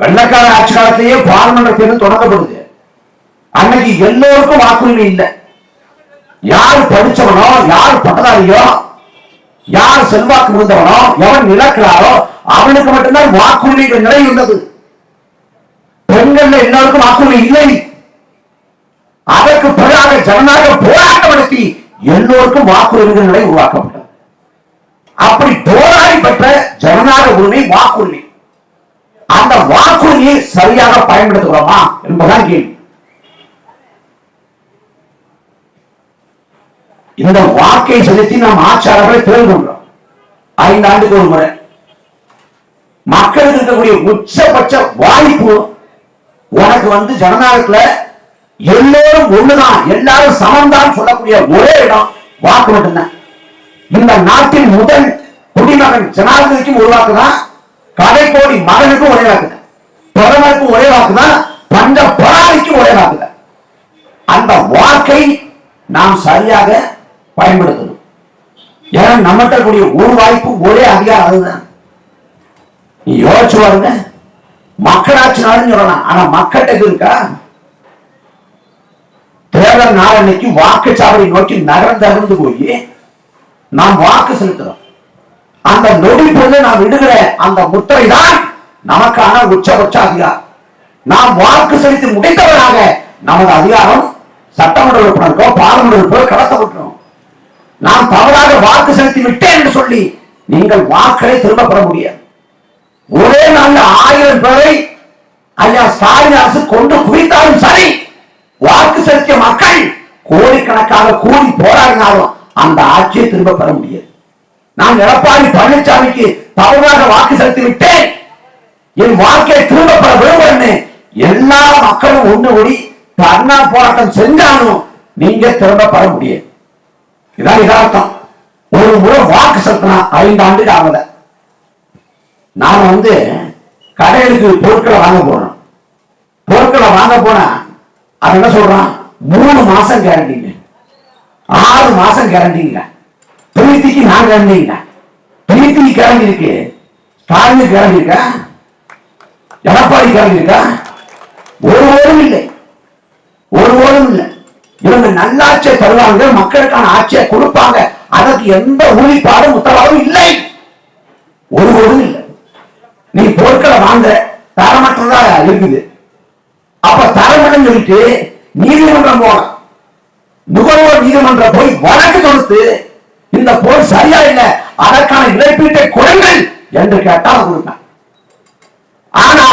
வெள்ளக்கார ஆட்சி காலத்திலேயே பார்லிமெண்ட் தேர்தல் தொடங்கப்படுது. அன்னைக்கு எல்லோருக்கும் வாக்குரிமை இல்லை. யார் படிச்சவனோ யார் பட்டதாரியோ யார் செல்வாக்கு இருந்தவனோ எவன் இழக்கிறாரோ அவனுக்கு மட்டும்தான் வாக்குரிமை நிலை இருந்தது. பெண்கள் எல்லாருக்கும் வாக்குரிமை இல்லை. அதற்கு பிறகாக ஜனநாயக போராட்டம் நடத்தி எல்லோருக்கும் வாக்குரிமை நிலை உருவாக்கப்பட்டது. அப்படி போராடி பெற்ற ஜனநாயக உரிமை வாக்குரிமை. அந்த வாக்குறுதியை சரியாக பயன்படுத்துகிறோமா என்பதுதான் கேள்வி. இந்த வாக்கை செலுத்தி நாம் ஆட்சியாளர்களை தேர்வு கொண்டோம் ஐந்து ஆண்டுக்கு ஒரு முறை. மக்களுக்கு இருக்கக்கூடிய உச்சபட்ச வாய்ப்பு உனக்கு வந்து ஜனநாயகத்துல எல்லோரும் ஒண்ணுதான் எல்லாரும் சமம்தான் சொல்லக்கூடிய ஒரே இடம் வாக்கு மட்டும்தான். இந்த நாட்டின் முதல் குடிமகன் ஜனாதிபதிக்கும் உருவாக்குதான் கடைக்கோடி மகனுக்கும் ஒரே வாக்குதான் பிரதமருக்கும் ஒரே வாக்குதான் பஞ்ச பராதிக்கும் ஒரே வாக்குதான் அந்த வாக்கை நாம் சரியாக பயன்படுத்தணும். ஏன்னா நம்மகிட்ட கூடிய ஒரு வாய்ப்பு ஒரே அதிகாரம் அதுதான். நீ யோசிச்சு பாருங்க. மக்களாட்சி நாடுன்னு சொல்லலாம். ஆனா மக்கள்கிட்ட இது இருக்கா? தேர்தல் நாள் அன்னைக்கு வாக்குச்சாவடி நோக்கி நகர்ந்து போய் நாம் வாக்கு செலுத்துறோம். அந்த நொடி நான் நாம் விடுகிற அந்த முத்திரை தான் நமக்கான உச்சபட்ச அதிகாரம் நாம் வாக்கு செலுத்தி முடித்தவராக நமது அதிகாரம் சட்டமன்ற உறுப்பினருக்கோ பாராளுமன்ற உறுப்பினர் கடத்தப்பட்டுரும். நான் தவறாக வாக்கு செலுத்தி விட்டேன் என்று சொல்லி நீங்கள் வாக்களை திரும்ப பெற முடியாது. ஒரே நாள் ஆயிரம் பேரை ஐயா ஸ்டாலின் அரசு கொண்டு குவித்தாலும் சரி வாக்கு செலுத்திய மக்கள் கோடிக்கணக்காக கூடி போராடினாலும் அந்த ஆட்சியை திரும்ப பெற முடியாது. நான் எடப்பாடி பழனிசாமிக்கு தவறாக வாக்கு செலுத்தி விட்டேன் என் வாழ்க்கையை திரும்ப பெற எல்லா மக்களும் ஒண்ணு கூடி தர்ணா போராட்டம் செஞ்சாலும் நீங்க திரும்ப பெற இதான் இதார்த்தம் ஒரு முறை வாக்கு செலுத்தினா ஐந்து ஆண்டுக்கு ஆகல. நான் வந்து கடைகளுக்கு பொருட்களை வாங்க போறோம் பொருட்களை வாங்க போனா அவன் என்ன சொல்றான்? மூணு மாசம் கேரண்டிங்க ஆறு மாசம் கேரண்டிங்க பிரீத்திக்கு நான் கிளம்பிங்க பிரீத்திக்கு கேரண்டி இருக்கு. ஸ்டாலின் கேரண்டி இருக்கா? எடப்பாடி கேரண்டி இருக்கா? ஒரு ஓடும் இல்லை. ஒரு ஓடும் இல்லை. இவங்க நல்லாட்சியை தருவாங்க மக்களுக்கான ஆட்சியை கொடுப்பாங்க. அதற்கு எந்த உறுதிப்பாடும் உத்தரவாதம் இல்லை. ஒரு ஓடும் இல்லை. நீ பொருட்களை வாங்க தரமற்றதா இருக்குது. அப்ப தரமட்டம் சொல்லிட்டு நீதிமன்றம் போகலாம் நுகர்வோர் நீதிமன்றம் போய் வழக்கு தொடுத்து இந்த போர் சரியா இல்லை அதற்கான இழப்பீட்டை கொடுங்கள் என்று கேட்டால் கொடுப்பேன் ஆனா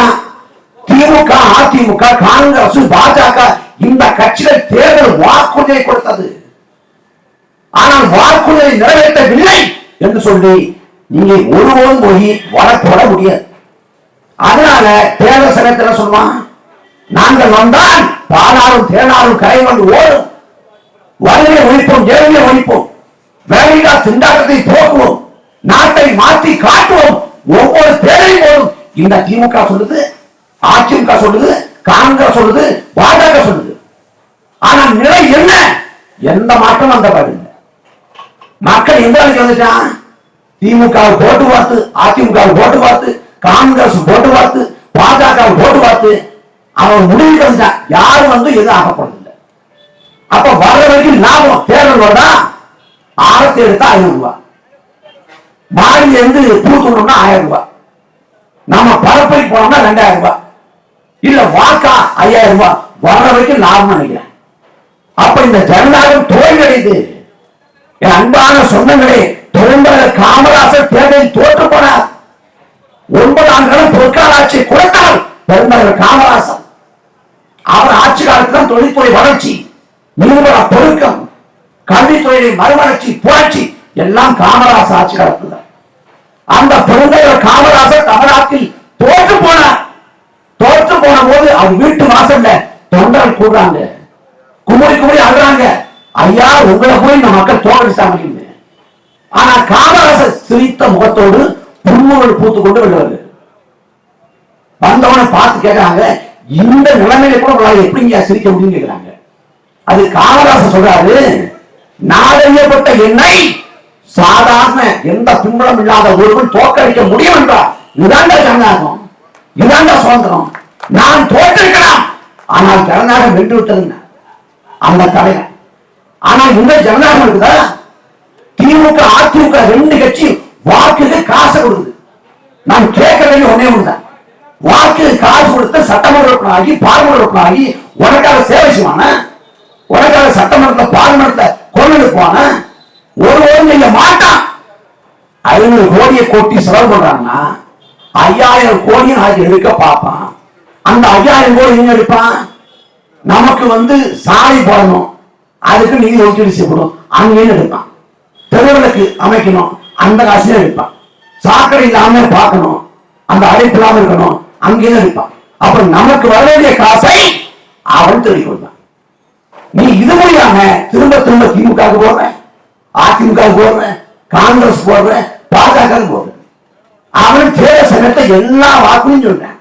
திமுக அதிமுக காங்கிரஸ் பாஜக இந்த கட்சிகள் தேர்தல் வாக்குறுதியை கொடுத்தது. ஆனால் வாக்குறுதியை நிறைவேற்றவில்லை என்று சொல்லி நீங்க ஒருபோதும் போய் வழக்கு முடியாது. அதனால தேர்தல் சமயத்தில் சொல்லுவான் நாங்கள் வந்தால் பாலாரும் தேனாரும் கரை வந்து ஓடும். வறுமையை ஒழிப்போம் ஏழையை ஒழிப்போம். வேலையில்லா திண்டாட்டத்தை போக்குவோம். நாட்டை மாற்றி காட்டுவோம். ஒவ்வொரு பேரையும் போதும் இந்த திமுக சொல்லுது அதிமுக சொல்லுது காங்கிரஸ் சொல்லுது பாஜக சொல்லுது. ஆனா நிலை என்ன? எந்த மாற்றம் அந்த பாடு மக்கள் எந்த அளவுக்கு வந்துட்டான் திமுக போட்டு பார்த்து அதிமுக போட்டு பார்த்து காங்கிரஸ் போட்டு பார்த்து பாஜக போட்டு பார்த்து அவன் முடிவுக்கு வந்துட்டான் யாரும் வந்து எதுவும் ஆகப்படுது அப்ப வர வரைக்கும் லாபம். தேர்தல் வந்தா ஆரத்தை எடுத்தா ஐநூறு ரூபாய். மாடியில இருந்து பூ தூண்டோம்னா ஆயிரம் ரூபாய். நாம பரப்பை போனோம்னா ரெண்டாயிரம் ரூபாய். இல்ல வாக்கா ஐயாயிரம் ரூபாய். வர்ற வரைக்கும் லாபம் நினைக்கிறேன். அப்ப இந்த ஜனநாயகம் தோல்வி என் அன்பான சொந்தங்களே பெருந்தலைவர் காமராசர் தேர்தலில் தோற்று போனார். ஒன்பது ஆண்டுகளும் பொற்கால ஆட்சியை குறைத்தார் பெருந்தலைவர் காமராசர். அவர் ஆட்சி காலத்தில் தொழில்துறை வளர்ச்சி. நிறுவன பெருக்கம். கல்வித்துறையிலே மறுமலர்ச்சி புரட்சி எல்லாம் காமராசர் ஆட்சி காலத்தில். அந்த பெருந்தலைவர் காமராசர் தமிழ்நாட்டில் தோற்று போனார் தோற்று போன போது அவர் வீட்டு வாசல்ல தொண்டர்கள் கூடுறாங்க. குமுறி குமுறி அழுறாங்க. ஐயா உங்களை போய் இந்த மக்கள் தோக்கடிச்சாங்க ஆனா காமராசர் சிரித்த முகத்தோடு புன்முகள் பூத்து கொண்டு வருவாரு வந்தவனை பார்த்து கேட்கறாங்க இந்த நிலைமையில கூட உங்களால் எப்படிங்க சிரிக்க முடியும் கேட்கிறாங்க அது காமராசர் சொல்றாரு நாடறியப்பட்ட என்னை சாதாரண எந்த பின்புலம் இல்லாத ஒருவன் தோற்கடிக்க முடியும் என்றார் இதுதான்டா ஜனநாயகம். இதாண்டா சுதந்திரம். நான் தோற்றிருக்கலாம். ஆனால் ஜனநாயகம் வென்று விட்டதுங்க அந்த தலைவர் ஆனால் இந்த ஜனநாயகம் இருக்குதா? திமுக அதிமுக ரெண்டு கட்சி வாக்குக்கு காசு கொடுக்குது. நான் கேட்க வேண்டிய ஒன்னே ஒண்ணுதான். வாக்கு காசு கொடுத்து சட்டமன்ற உறுப்பினராகி பார்லிமெண்ட் ஆகி உனக்காக சேவை செய்வான? உனக்காக சட்டமன்றத்துல பார்லிமெண்ட்ல கொண்டு இருப்பான ஒரு ஒரு நீங்க மாட்டான். ஐநூறு கோடியை கொட்டி செலவு பண்றாங்கன்னா ஐயாயிரம் கோடியை நாளைக்கு எடுக்க பார்ப்பான். அந்த ஐயாயிரம் கோடி நீங்க எடுப்பான்? நமக்கு வந்து சாலை போடணும். அதுக்கு நிதி ஒதுக்கீடு செய்யப்படும். அங்கேயும் எடுப்பான். தெருவிளக்கு அமைக்கணும். அந்த காசுல எடுப்பான். சாக்கடை இல்லாம பார்க்கணும். அந்த அழைப்பு இல்லாம இருக்கணும். அங்கேயும் எடுப்பான். அப்புறம் நமக்கு வர வேண்டிய காசை அவன் தெரிவிக்கொண்டான் நீ இது முடியாம திரும்ப திரும்ப திமுக போடுற? அதிமுக போடுற? காங்கிரஸ் போடுற? பாஜக போடுற? அவன் தேர்தல் சங்கத்தை எல்லா வாக்குன்னு சொல்றான்.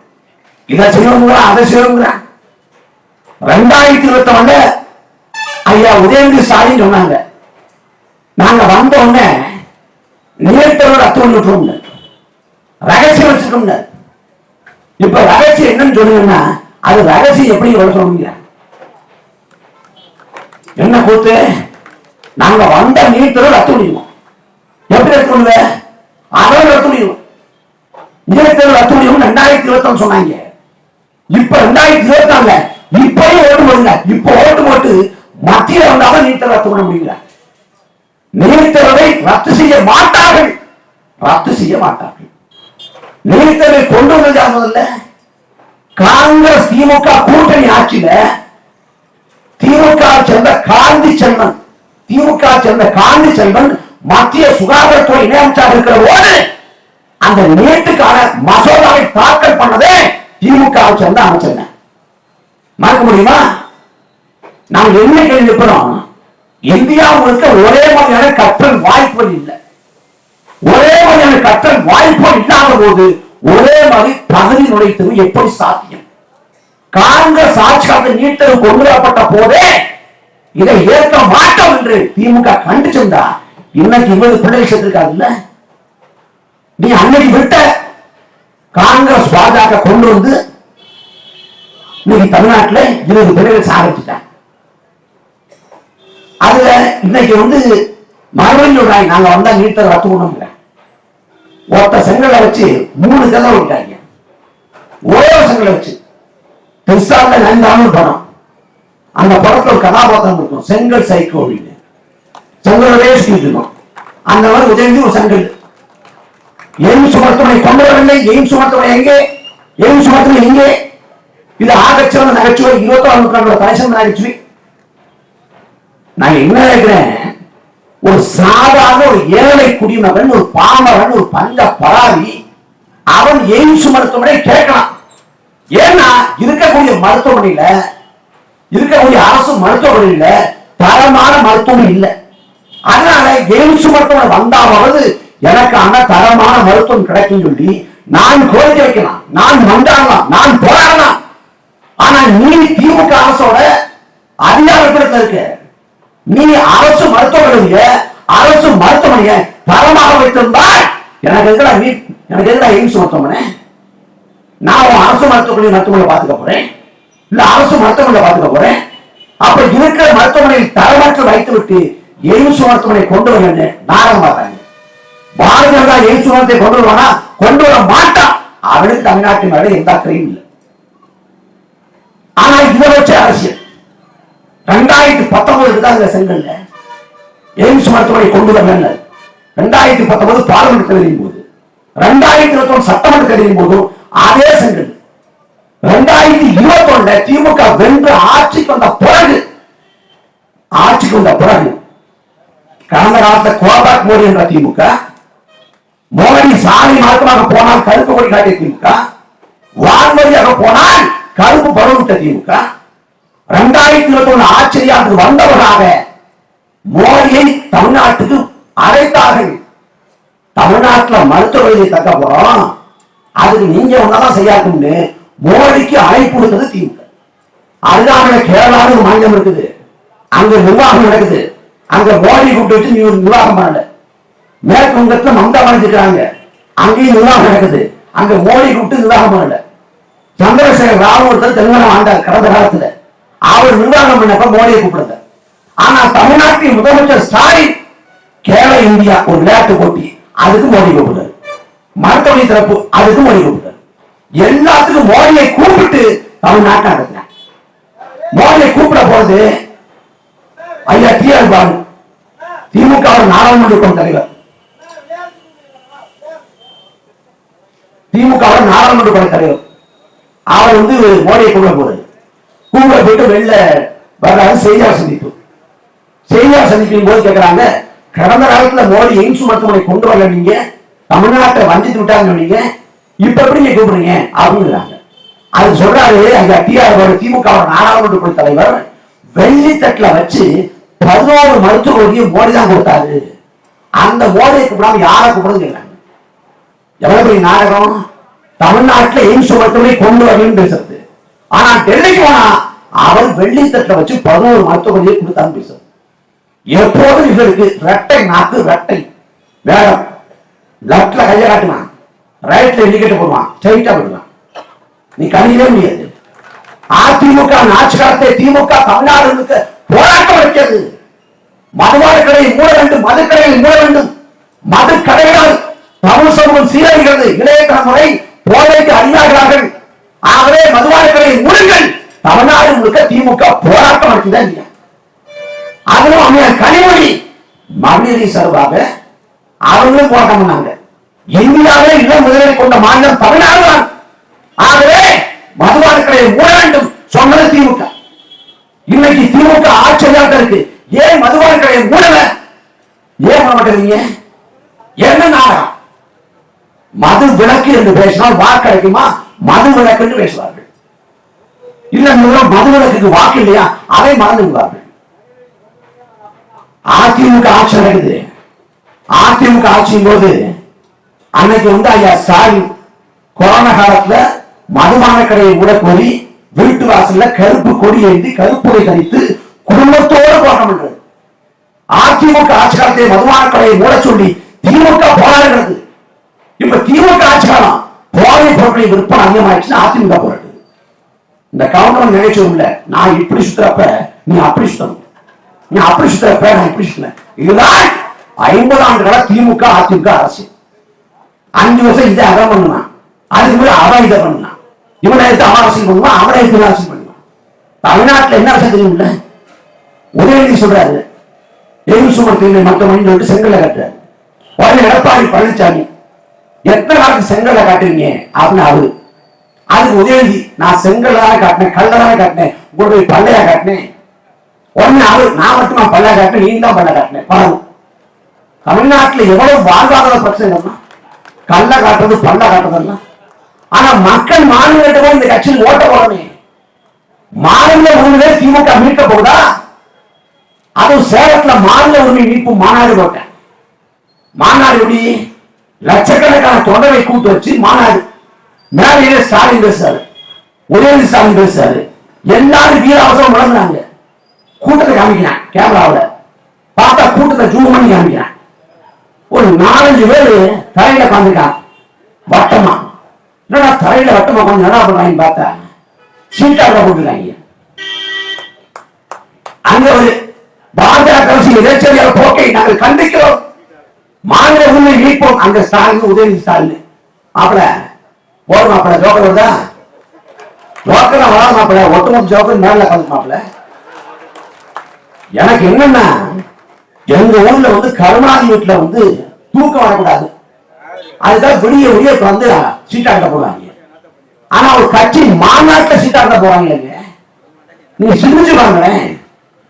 இதை செய்யணுங்கிறான் அதை செய்யணுங்கிறான் ரெண்டாயிரத்தி இருபத்தி ஒண்ணு ஐயா உதயநிதி ஸ்டாலின் சொன்னாங்க. நாங்க வந்த உடனே நிலைத்தரோட அத்துவம் விட்டுருவோங்க ரகசியம் வச்சிருக்கோங்க இப்ப ரகசியம் என்னன்னு சொல்லுங்கன்னா அது ரகசியம் எப்படி வர என்ன கூத்து? நாங்க வந்த நீட்டரோட அத்து முடியும் எப்படி ரத்து முடியுங்க அதோட ரத்து முடியும் நீட்டரோட ரத்து முடியும் ரெண்டாயிரத்தி இருபத்தி சொன்னாங்க. இப்ப ரெண்டாயிரத்தி இருபத்தி நாலுல இப்பயும் ஓட்டு போடுங்க. இப்ப ஓட்டு போட்டு மத்தியில வந்தாலும் நீட்டர் ரத்து பண்ண முடியல நீட்டரை ரத்து செய்ய மாட்டார்கள். ரத்து செய்ய மாட்டார்கள். நீட்டரை கொண்டு வந்தது முதல்ல? காங்கிரஸ் திமுக கூட்டணி ஆட்சியில திமுக சேர்ந்த காந்தி செல்வன் திமுக சேர்ந்த காந்தி செல்வன் மத்திய சுகாதாரத்துறை இணையமைச்சர் இருக்கிற போது அந்த நீட்டுக்கான மசோதாவை தாக்கல் பண்ணதே திமுக சேர்ந்த அமைச்சர் மறக்க முடியுமா? நாம் என்ன கேள்வி எழுப்புறோம் இந்தியா முழுக்க ஒரே மாதிரியான கற்றல் வாய்ப்புகள் இல்லை. ஒரே மாதிரியான கற்றல் வாய்ப்புகள் இல்லாத போது ஒரே மாதிரி தகுதி நுழைத்தது எப்படி சாத்தியம்? காங்கிரஸ் ஆட்சி காலத்தில் நீட்டது கொண்டு வரப்பட்ட போதே இதை ஏற்க மாட்டோம் என்று திமுக கண்டிச்சிருந்தா இன்னைக்கு இவ்வளவு பிள்ளைகள் சேர்த்திருக்காது இல்ல நீ அன்னைக்கு விட்ட காங்கிரஸ் பாஜக கொண்டு வந்து இன்னைக்கு தமிழ்நாட்டுல இருபது பிள்ளைகள் சாதிச்சுட்டாங்க அதுல இன்னைக்கு வந்து மறுபடியும் சொல்றாங்க நாங்க வந்தா நீட்டை ரத்து பண்ணுங்கிற ஒருத்த செங்கலை வச்சு மூணு கதை விட்டாங்க ஒரே செங்கலை வச்சு. பெருசால நந்தாமல் படம். அந்த படத்துல ஒரு கதாபாத்திரம் இருக்கும் செங்கல் சைக்கோ அப்படின்னு செங்கலே சுத்திட்டு இருக்கும். அந்த மாதிரி உதயநிதி ஒரு செங்கல். எய்ம்ஸ் மருத்துவமனை கொண்டு வரவில்லை எய்ம்ஸ் மருத்துவமனை எங்கே? எய்ம்ஸ் மருத்துவமனை எங்கே? இது ஆகச்சிறந்த நகைச்சுவை. இருபத்தாறு நூற்றாண்டோட தலைசிறந்த நகைச்சுவை நான் என்ன நினைக்கிறேன் ஒரு சாதாரண ஒரு ஏழை குடிமகன் ஒரு பாமரன் ஒரு பல்ல பராதி அவன் எய்ம்ஸ் மருத்துவமனை கேட்கலாம். ஏன்னா இருக்கக்கூடிய மருத்துவமனையில இருக்கக்கூடிய அரசு மருத்துவமனையில தரமான மருத்துவம் இல்லை. அதனால எய்ம்ஸ் மருத்துவமனை வந்தாவது எனக்கான தரமான மருத்துவம் கிடைக்கும் சொல்லி நான் கோரிக்கை வைக்கலாம். நான் மண்டாடலாம் நான் போராடலாம். ஆனா நீ திமுக அரசோட அதிகாரத்தில் இருக்க. நீ அரசு மருத்துவமனைய அரசு மருத்துவமனையை தரமாக வைத்திருந்தால் எனக்கு எதுக்கடா நீ எனக்கு எதுக்கடா எய்ம்ஸ் மருத்துவமனை? நான் அரசு மருத்துவமனை மருத்துவமனை பார்த்துக்க போறேன். இல்ல அரசு மருத்துவமனை பார்த்துக்க போறேன். அப்ப இருக்கிற மருத்துவமனையில் தரமற்று வைத்து விட்டு எய்ம்ஸ் மருத்துவமனை கொண்டு வரலன்னு நாடகம் பார்த்தாங்க பாரதிய ஜனதா எய்ம்ஸ் மருத்துவத்தை கொண்டு வருவானா? கொண்டு வர மாட்டான். அவனுக்கு தமிழ்நாட்டு மேல எந்த அக்கறையும் இல்லை. ஆனா இதை வச்ச அரசியல். ரெண்டாயிரத்தி பத்தொன்பதுக்கு தான் இந்த செங்கல்ல. எய்ம்ஸ் மருத்துவமனை கொண்டு வரல ரெண்டாயிரத்தி பத்தொன்பது பார்லிமெண்ட் தேர்தலின் போது. ரெண்டாயிரத்தி இருபத்தி ஒன்று சட்டமன்ற தேர்தலின் போதும் அதே செங்கல் ரெண்டாயிரத்தி இருபத்தி ஒண்ணு திமுக வென்று ஆட்சிக்கு வந்த பிறகு ஆட்சிக்கு வந்த பிறகு கடந்த காலத்துல கோபாக் மோடி என்ற திமுக மோடி சாலை மார்க்கமாக போனால் கருப்பு கொடி காட்டிய திமுக வான்மொழியாக போனால் கருப்பு பருவிட்ட திமுக இரண்டாயிரத்தி இருபத்தி ஒண்ணு ஆச்சரியாண்டு வந்தவராக மோடியை தமிழ்நாட்டுக்கு அழைத்தார்கள். தமிழ்நாட்டுல மருத்துவ வழியை தக்க போறோம். அதுக்கு நீங்க ஒன்னதான் செய்யாதுன்னு மோடிக்கு அழைப்பு கொடுத்தது திமுக. அதுதான் கேரளாவில் ஒரு மாநிலம் இருக்குது. அங்க நிர்வாகம் நடக்குது. அங்க மோடி கூப்பிட்டு வச்சு நீ ஒரு நிர்வாகம் பண்ணல. மேற்கு வங்கத்துல மம்தா பண்ணிருக்காங்க அங்கேயும் நிர்வாகம் நடக்குது. அங்க மோடி கூப்பிட்டு நிர்வாகம் பண்ணல. சந்திரசேகர் ராவ் ஒருத்தர் தெலுங்கானா ஆண்டார் கடந்த காலத்துல. அவர் நிர்வாகம் பண்ணப்ப மோடியை கூப்பிடுங்க ஆனா தமிழ்நாட்டின் முதலமைச்சர் ஸ்டாலின் கேரள இந்தியா ஒரு விளையாட்டு போட்டி. அதுக்கு மோடி கூப்பிடுறாரு மருத்துவமனை திறப்பு அதுக்கும் மொழி கொடுத்தார் எல்லாத்துக்கும் மோடியை கூப்பிட்டு தமிழ்நாட்டை நடத்தினார். மோடியை கூப்பிட போது ஐயா டி ஆர் பாலு திமுக நாடாளுமன்ற குழு தலைவர். திமுக நாடாளுமன்ற குழு தலைவர். அவர் வந்து மோடியை கூப்பிட போறாரு கூப்பிட போயிட்டு வெளில வர்றாரு செய்தியாளர் சந்திப்பு. செய்தியாளர் சந்திப்பின் போது கேட்கிறாங்க கடந்த காலத்துல மோடி எய்ம்ஸ் மருத்துவமனை கொண்டு வரல நீங்க தமிழ்நாட்டை வஞ்சித்து விட்டாங்க நீங்க இப்ப எப்படி நீங்க கூப்பிடுங்க அப்படிங்கிறாங்க அது சொல்றாரு அங்க டிஆர் திமுக நாடாளுமன்ற குழு தலைவர் வெள்ளி தட்டுல வச்சு பதினோரு மருத்துவர்களையும் மோடி தான் கொடுத்தாரு அந்த மோடியை கூப்பிடாம யாரை கூப்பிடுறது கேட்கிறாங்க எவ்வளவு பெரிய நாடகம்? தமிழ்நாட்டில் எய்ம்ஸ் மருத்துவமனை கொண்டு வரணும்னு பேசுறது. ஆனா டெல்லிக்கு போனா அவர் வெள்ளி தட்டுல வச்சு பதினோரு மருத்துவமனையை கொடுத்தான்னு பேசுறது. எப்போதும் இவருக்கு ரெட்டை நாக்கு ரெட்டை வேடம். லெஃப்ட்ல கையை காட்டுவான் ரைட்ல இண்டிகேட்டர் போடுவான் ஸ்ட்ரைட்டா போடுவான் நீ கணிக்கவே முடியாது. அதிமுக ஆட்சி காலத்தை திமுக தமிழ்நாடுகளுக்கு போராட்டம் வைக்கிறது மதுபான கடையை மூட வேண்டும் மது கடையை மூட வேண்டும். மது கடைகளால் தமிழ் சமூகம் சீரழிகிறது. இளைய தலைமுறை போதைக்கு அடிமையாகிறார்கள். ஆகவே மதுபான கடையை மூடுங்கள். தமிழ்நாடு முழுக்க திமுக போராட்டம் நடத்திதான் இல்லையா? அதுவும் அவன் கனிமொழி மகளிரை சார்பாக அவங்களும் போராட்டம் பண்ணாங்க. இந்தியாவிலே இளம் முதலில் கொண்ட மாநிலம் தமிழ்நாடு தான் ஆகவே மதுபான கடையை வேண்டும். சொன்னது திமுக. இன்னைக்கு திமுக ஆட்சியாக இருக்கு ஏன் மதுபான கடையை மூடல? ஏன் பண்ண மாட்டேங்கிறீங்க? என்ன நாடகம்? மது விளக்கு என்று பேசினால் வாக்கு கிடைக்குமா மது விளக்கு என்று பேசுவார்கள். இல்ல மது விளக்குக்கு வாக்கு இல்லையா? அதை மறந்து விடுவார்கள் அதிமுக ஆட்சி நடக்குது. அதிமுக ஆட்சியின் போது அன்னைக்கு வந்து ஐயா ஸ்டாலின் கொரோனா காலத்துல மதுபான கடையை கூட கோரி வீட்டு வாசல்ல கருப்பு கொடி ஏந்தி கருப்புரை கழித்து குடும்பத்தோடு போராட்டம் பண்றது அதிமுக ஆட்சி காலத்தை மதுபான கடையை மூட சொல்லி திமுக போராடுகிறது இப்ப திமுக ஆட்சி காலம் போதை பொருட்களை விற்பனை அதிகமாயிடுச்சுன்னா அதிமுக போராடுது. இந்த கவுண்டர் நினைச்சோம்ல நான் இப்படி சுத்துறப்ப நீ அப்படி சுத்தணும். நீ அப்படி சுத்துறப்ப நான் இப்படி சுத்தினேன். இதுதான் ஐம்பது ஆண்டு திமுக அதிமுக அரசு. அஞ்சு வருஷம் இதை அதான் பண்ணுவான் அதுக்கு முன்னாடி அவன் இதை பண்ணுவான் இவனை எடுத்து அவன் அரசியல் பண்ணுவான் அவனை எடுத்து அரசியல் பண்ணுவான் தமிழ்நாட்டில் என்ன அரசியல் தெரியும்ல உதயநிதி சொல்றாரு. எய்ம்ஸ் மற்ற மருத்துவமனை சொல்லிட்டு செங்கல்ல கட்டுறாரு. உடனே எடப்பாடி பழனிசாமி எத்தனை நாளுக்கு செங்கல்ல காட்டுறீங்க? அப்படின்னு அவரு. அதுக்கு உதயநிதி நான் செங்கல்ல தானே காட்டினேன் கல்ல தானே காட்டினேன் உங்களுடைய போய் பல்லையா காட்டினேன்? உடனே அவரு நான் மட்டும் நான் பல்ல காட்டினேன் நீ தான் பல்ல காட்டினேன் பணம் தமிழ்நாட்டுல எவ்வளவு வாழ்வாதார பிரச்சனை கல்ல காட்டுறது பல்ல காட்டுறதெல்லாம். ஆனா மக்கள் மாநிலத்தை போய் இந்த கட்சியில் ஓட்ட போடணும் மாநில உரிமையை திமுக மீட்க போகுதா? அதுவும் சேலத்துல மாநில உரிமை மீட்பு மாநாடு போட்டேன் மாநாடு எப்படி? லட்சக்கணக்கான தொண்டரை கூட்டு வச்சு மாநாடு. மேலே ஸ்டாலின் பேசுறாரு. உதயநிதி ஸ்டாலின் பேசுறாரு. எல்லாரும் வீர அவசரம் வளர்ந்தாங்க. கூட்டத்தை காமிக்கிறான் கேமராவில். பார்த்தா கூட்டத்தை ஜூம் பண்ணி காமிக்கிறான். ஒரு நாலஞ்சு பேர் தரையில உட்காந்துருக்கான் வட்டமா. என்னடா தரையில வட்டமா கொஞ்சம் நல்லா பண்றாங்க பார்த்தா சீட்டாக போட்டுருக்காங்க. அங்க ஒரு பாரதிய அரசு இடைச்செறியால் போக்கை நாங்கள் கண்டிக்கிறோம். மாநில உரிமை மீட்போம். அங்க ஸ்டாலின் உதவி ஸ்டாலின். மாப்பிள போடு மாப்பிள ஜோக்கர் வருதா? ஜோக்கர் வராது மாப்பிள. ஒட்டுமொத்த ஜோக்கர் மேல உட்காந்து மாப்பிள. எனக்கு என்னன்னா இந்த ஊர்ல வந்து கருணாதி வீட்டுல வந்து தூக்கம் வரக்கூடாது. அதுதான் விடிய விடிய இப்ப வந்து சீட்டாட்ட போடுவாங்க. ஆனா ஒரு கட்சி மாநாட்டுல சீட்டாட்ட போறாங்க நீங்க சிந்திச்சு பாருங்களேன்.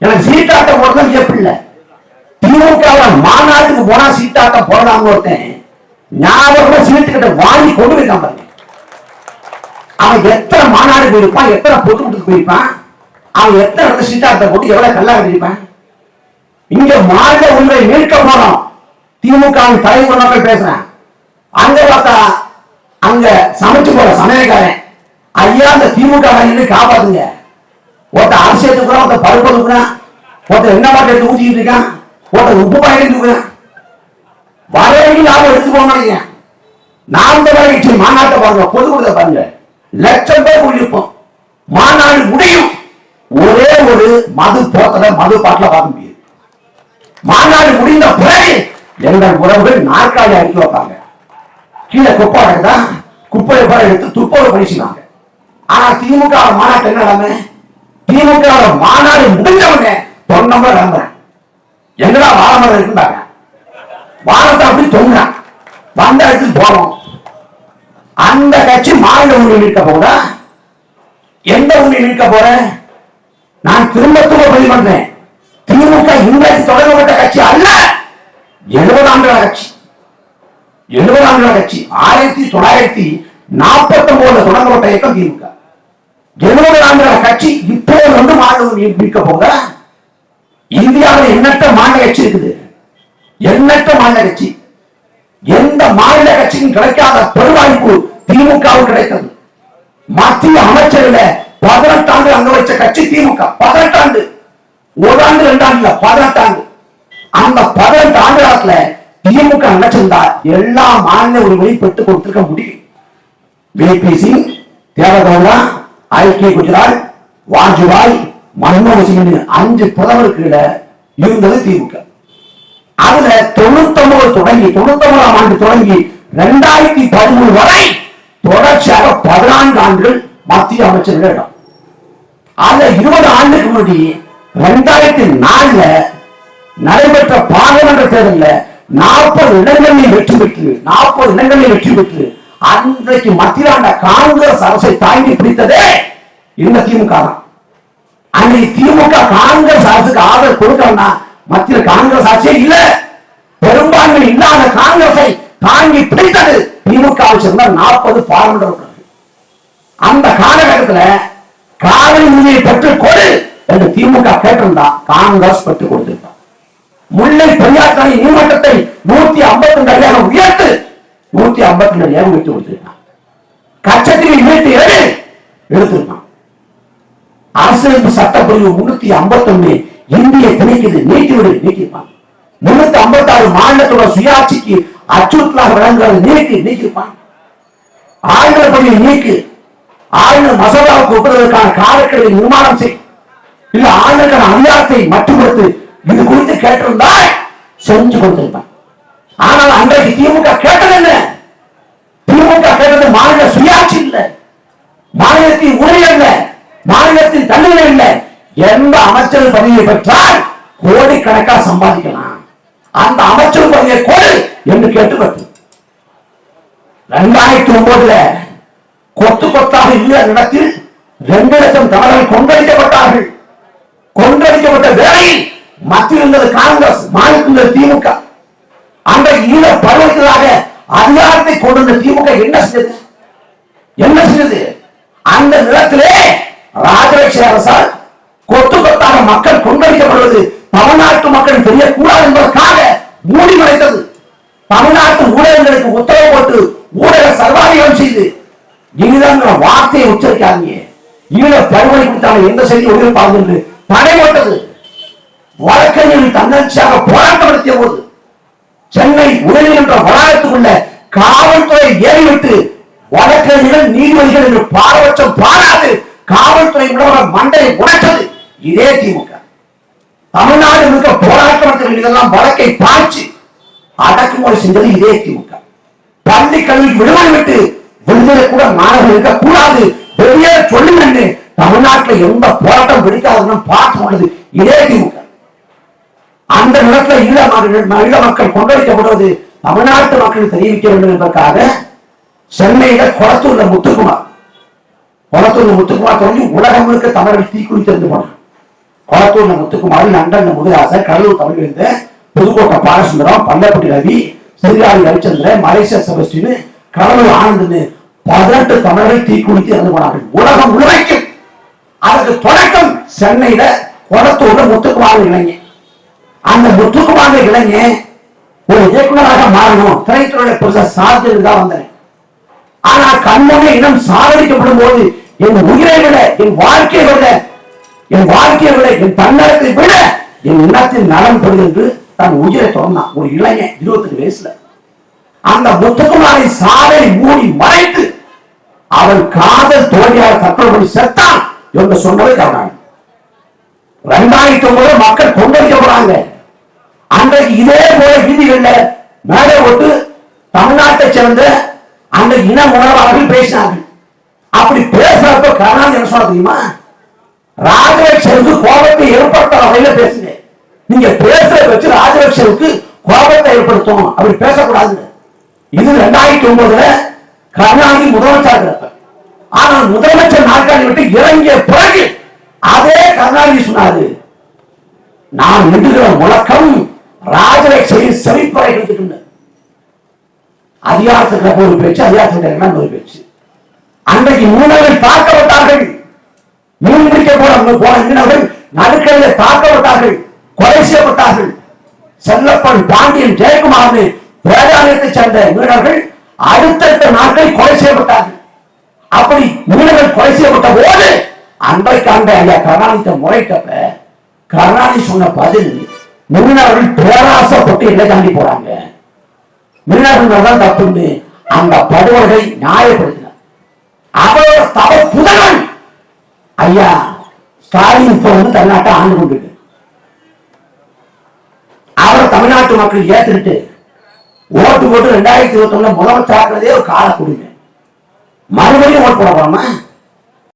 எனக்கு சீட்டாட்டம் போடுறது எப்படி இல்லை. திமுக மாநாட்டுக்கு போனா சீட்டாட்டம் போடலாம்னு ஒருத்தன் ஞாபகமா சீட்டுக்கிட்ட வாங்கி கொண்டு போயிருக்கான் பாருங்க. அவன் எத்தனை மாநாடு போயிருப்பான் எத்தனை பொதுக்கூட்டத்துக்கு போயிருப்பான் அவன் எத்தனை இடத்துல சீட்டாட்ட போட்டு எவ்வளவு கல்லா கட்டிருப்பான் இங்க மாநில உரிமை மீட்க போறோம் திமுக வின் பேசுறேன் அங்க பார்த்தா அங்க சமைச்சு போற சமையல்காரன். ஐயா அந்த திமுக காப்பாத்துங்க. ஒருத்த அரிசி தூக்குறான் ஒருத்த பருப்பு தூக்குறான் ஒருத்த என்ன பாட்டு எடுத்து ஊத்திக்கிட்டு இருக்கான். ஒருத்த உப்பு பாயிரம் தூக்குறான் வரவழைக்கு லாபம் எடுத்து போக மாட்டேங்க. நாம் தான் கட்சி மாநாட்டை பாருங்க பொதுக்கூட்டத்தை பாருங்க. லட்சம் பேர் கூடியிருப்போம் மாநாடு முடியும். ஒரே ஒரு மது போத்தல மது பாட்டில் பார்க்க முடியும் மாநாடு முடிந்த பிறகு எங்கள் உறவுகள் நாற்காலி அடிக்க வைப்பாங்க. கீழே குப்பை தான் குப்பையை போல எடுத்து துப்போடு பண்ணிச்சுனாங்க ஆனா திமுக மாநாட்டு என்ன நிலைமை? திமுக மாநாடு முடிஞ்சவங்க தொன்னம்பர் நம்புறேன் எங்கடா வாழமரம் இருக்குண்டாங்க வாழத்தை அப்படி தொங்குறான் வந்த இடத்துக்கு போறோம். அந்த கட்சி மாநில உண்மை நிற்க போதா எந்த உண்மை நிற்க போற? நான் திரும்ப திரும்ப பதிவு பண்றேன். திமுக இன்றைக்கு தொடங்கப்பட்ட கட்சி அல்ல. எழுபது ஆண்டுகள கட்சி. எழுபது ஆண்டுகள கட்சி. ஆயிரத்தி தொள்ளாயிரத்தி நாற்பத்தி ஒன்பதுல தொடங்கப்பட்ட இயக்கம் திமுக. எழுபது ஆண்டுகள கட்சி இப்போது வந்து மாநில மீட்க போக இந்தியாவில் எண்ணற்ற மாநில கட்சி இருக்குது. எண்ணற்ற மாநில கட்சி. எந்த மாநில கட்சிக்கும் கிடைக்காத பெருவாய்ப்பு திமுகவும் கிடைத்தது. மத்திய அமைச்சர்ல பதினெட்டாண்டு அங்க வச்ச கட்சி திமுக. பதினெட்டாண்டு ஒரு ஆண்டு ரெண்டு ஆண்டு பதினெட்டு ஆண்டு. அந்த பதினெட்டு ஆண்டு காலத்துல திமுக நினைச்சிருந்தா எல்லா மாநில உரிமையும் பெற்றுக் கொடுத்திருக்க முடியும். விபி சிங் தேவகவுடா ஐக்கிய குஜராத் வாஜ்பாய் மன்மோகன் சிங் அஞ்சு பிரதமருக்கு இருந்தது திமுக. அதுல தொண்ணூத்தொன்பது தொடங்கி தொண்ணூத்தொன்பதாம் ஆண்டு தொடங்கி ரெண்டாயிரத்தி பதிமூணு வரை தொடர்ச்சியாக பதினான்கு ஆண்டுகள் மத்திய அமைச்சர்கள் இடம். அதுல இருபது ஆண்டுக்கு முன்னாடி ரெண்டாயிரத்தி நாலுல நடைபெற்ற பாராளுமன்ற தேர்தலில் நாற்பது இடங்களில் வெற்றி பெற்று நாற்பது இடங்களில் வெற்றி பெற்று அன்றைக்கு மத்தியில் ஆண்ட காங்கிரஸ் அரசை தாங்கி பிடித்ததே இந்த திமுக தான். அன்னைக்கு திமுக காங்கிரஸ் அரசுக்கு ஆதரவு கொடுக்கலன்னா மத்தியில் காங்கிரஸ் ஆட்சியே இல்ல. பெரும்பான்மை இல்லாத காங்கிரஸை தாங்கி பிடித்தது திமுக சேர்ந்த நாற்பது பாராளுமன்ற அந்த காலகட்டத்துல காவிரி நிதியை பெற்றுக் கொடு என்று திமுக கேட்டிருந்தா காங்கிரஸ் பெற்றுக் கொடுத்திருக்கா முல்லை பெரியார் அணை நீர்மட்டத்தை நூத்தி ஐம்பத்தி ரெண்டு அடியாக உயர்த்து நூத்தி ஐம்பத்தி ரெண்டு அடியாக உயர்த்தி கொடுத்திருக்கான் கச்சத்தீவை மீட்டு ஏழு எடுத்திருக்கான் அரசியலமைப்பு சட்டப்பிரிவு முன்னூத்தி ஐம்பத்தி ஒண்ணு இந்திய திணைக்குது நீக்கிவிடு நீக்கிருப்பான் முன்னூத்தி ஐம்பத்தி ஆறு மாநிலத்தோட சுயாட்சிக்கு அச்சுறுத்தலாக விளங்குறது நீக்கி நீக்கிருப்பான் ஆளுநர் பணியை நீக்கு. ஆளுநர் மசோதாவுக்கு ஒப்புவதற்கான காலக்கெடுவை நிர்மாணம் செய் இல்ல ஆளுநருக்கான அதிகாரத்தை மட்டுப்படுத்து இது குறித்து கேட்டிருந்தால் செஞ்சு கொடுத்திருப்பான் ஆனால் அன்றைக்கு திமுக கேட்டது என்ன? திமுக கேட்டது மாநில சுயாட்சி இல்லை. மாநிலத்தின் உரை அல்ல. மாநிலத்தின் தண்டனை இல்லை. எந்த அமைச்சர் பதவியை பெற்றால் கோடிக்கணக்காக சம்பாதிக்கலாம். அந்த அமைச்சர் பதவியை கொடு என்று கேட்டு ரெண்டாயிரத்தி ஒன்பதுல கொத்து கொத்தாக இல்ல இடத்தில் ரெண்டு லட்சம் தமிழர்கள் கொண்டளிக்கப்பட்டார்கள் கொன்றடிக்கப்பட்ட வேளையில் மத்தியில் இருந்தது காங்கிரஸ் மாநிலத்தில் திமுக. அந்த ஈழ பருவத்திலாக அதிகாரத்தை கொண்டிருந்த திமுக என்ன செஞ்சது என்ன செஞ்சது அந்த நிலத்திலே ராஜபக்ஷ அரசால் கொத்து கொத்தாக மக்கள் கொண்டடிக்கப்படுவது தமிழ்நாட்டு மக்கள் தெரியக்கூடாது என்பதற்காக மூடி மறைத்தது. தமிழ்நாட்டு ஊடகங்களுக்கு உத்தரவு போட்டு ஊடக சர்வாதிகாரம் செய்து இனிதான் வார்த்தையை உச்சரிக்காதீங்க. ஈழ பருவனை கொடுத்தாங்க எந்த செய்தி ஒளிபரப்பாகும் என்று தடை போட்டது வழக்கறிஞர்கள் தன்னெழுச்சியாக போராட்டம் நடத்திய போது சென்னை உயர்நீதிமன்ற வளாகத்துக்குள்ள காவல்துறை ஏறிவிட்டு வழக்கறிஞர்கள் நீதிபதிகள் என்று பாரபட்சம் பாராது காவல்துறை மூலமாக மண்டையை உடைத்தது. இதே திமுக. தமிழ்நாடு முழுக்க போராட்டம் நடத்த இதெல்லாம் வழக்கை பாய்ச்சி அடக்குமுறை செஞ்சது இதே திமுக. பள்ளி கல்வி விடுமுறை விட்டு விடுதலை கூட மாணவர்கள் இருக்க கூடாது வெளியே சொல்லுங்கன்னு தமிழ்நாட்டில் எந்த போராட்டம் பிடிக்காதுன்னு பார்த்து கொண்டது இதே திமுக அந்த நிலத்துல ஈழ மக்கள் ஈழ மக்கள் கொண்டளிக்கப்படுவது தமிழ்நாட்டு மக்கள் தெரிவிக்க வேண்டும் என்பதற்காக சென்னையில குளத்தூர்ல முத்துக்குமார் கொளத்தூர்ல முத்துக்குமார் தொடங்கி உலகம் முழுக்க தமிழர்கள் தீக்குளித்திருந்து போனார் குளத்தூர்ல முத்துக்குமார் லண்டன்ல முருகாசர் கடலூர் தமிழ்வேந்த புதுக்கோட்டை பாலசுந்தரம் பல்லப்பட்டி ரவி சிறுகாடி ரவிச்சந்திரன் மலேசியா செபஸ்டின் கடலூர் ஆனந்த்னு பதினெட்டு தமிழர்கள் தீக்குளித்து இறந்து போனார்கள். உலகம் உழைக்கும் அதற்கு தொடக்கம் சென்னையில கொளத்தூர்ல முத்துக்குமார் இளைஞன். அந்த முத்துக்குமார் இளைஞன் ஒரு இயக்குநராக மாறணும் திரைத்துறையில புதுசாக சார்ஜ் தான் வந்தேன் ஆனா கண்முன்னே இனம் சாகடிக்கப்படும் போது என் உயிரை விட என் வாழ்க்கையை விட என் வாழ்க்கையை விட என் தன்னலத்தை விட என் இனத்தின் நலம் பெறுது என்று தன் உயிரை தொடர்ந்தான் ஒரு இளைஞன் இருபத்தெட்டு வயசுல. அந்த முத்துக்குமாரை சாலை மூடி மறைத்து அவன் காதல் தோல்வியால் தற்கொலை பண்ணி செத்தான். என்று சொன்னதை கவனம் ரெண்டாயிரத்தி ஒன்பது மக்கள் கொந்தளிக்க அன்றைக்கு இதே போல வீதிகள்ல மேலே விட்டு தமிழ்நாட்டை சேர்ந்த அந்த இன உணர்வாளர்கள் பேசினார்கள். அப்படி பேசுறப்ப கருணாநிதி என்ன சொல்ல தெரியுமா? ராஜலட்சனுக்கு கோபத்தை ஏற்படுத்துற வகையில பேசுங்க. நீங்க பேசுறத வச்சு ராஜலட்சனுக்கு கோபத்தை ஏற்படுத்தும் அப்படி பேசக்கூடாது இது ரெண்டாயிரத்தி ஒன்பதுல கருணாநிதி முதலமைச்சர் இருக்கிறப்ப ஆனால் முதலமைச்சர் நாற்காலி விட்டு இறங்கிய பிறகு அதே கருணாநிதி சொன்னாரு நான் இடுகிற முழக்கம் ராஜலட்சணியின் செழிப்பறை எடுத்துக்கிட்டு அதிகாரத்துக்கு ஒரு பேச்சு அதிகாரத்துக்கு ஒரு பேச்சு? அன்றைக்கு மீனவர்கள் தாக்கப்பட்டார்கள் மீன் பிடிக்க போன போன மீனவர்கள் நடுக்கரையில் தாக்கப்பட்டார்கள் கொலை செய்யப்பட்டார்கள். செல்லப்பன் பாண்டியன் ஜெயக்குமார் வேதாலயத்தை சேர்ந்த மீனவர்கள் அடுத்தடுத்த நாட்கள் கொலை செய்யப்பட்டார்கள். அப்படி மீனவர்கள் கொலை செய்யப்பட்ட போது அன்றைக்கு அந்த ஐயா கருணாநிதி முறைக்கப்ப கருணாநிதி சொன்ன பதில் மீனவர்கள் பேராசப்பட்டு எல்லை தாண்டி போறாங்க. மீனவர்கள் தான் தப்புண்டு அந்த படுகொலை நியாயப்படுத்தினார். அவரோட தவ புதகன் ஐயா ஸ்டாலின் இப்ப வந்து தமிழ்நாட்டை ஆண்டு கொண்டு அவர் தமிழ்நாட்டு மக்கள் ஏத்துக்கிட்டு ஓட்டு போட்டு ரெண்டாயிரத்தி இருபத்தி ஒண்ணுல முதலமைச்சர் ஆக்குறதே ஒரு கால கொடுங்க மறுபடியும் ஓட் போட போறோமா?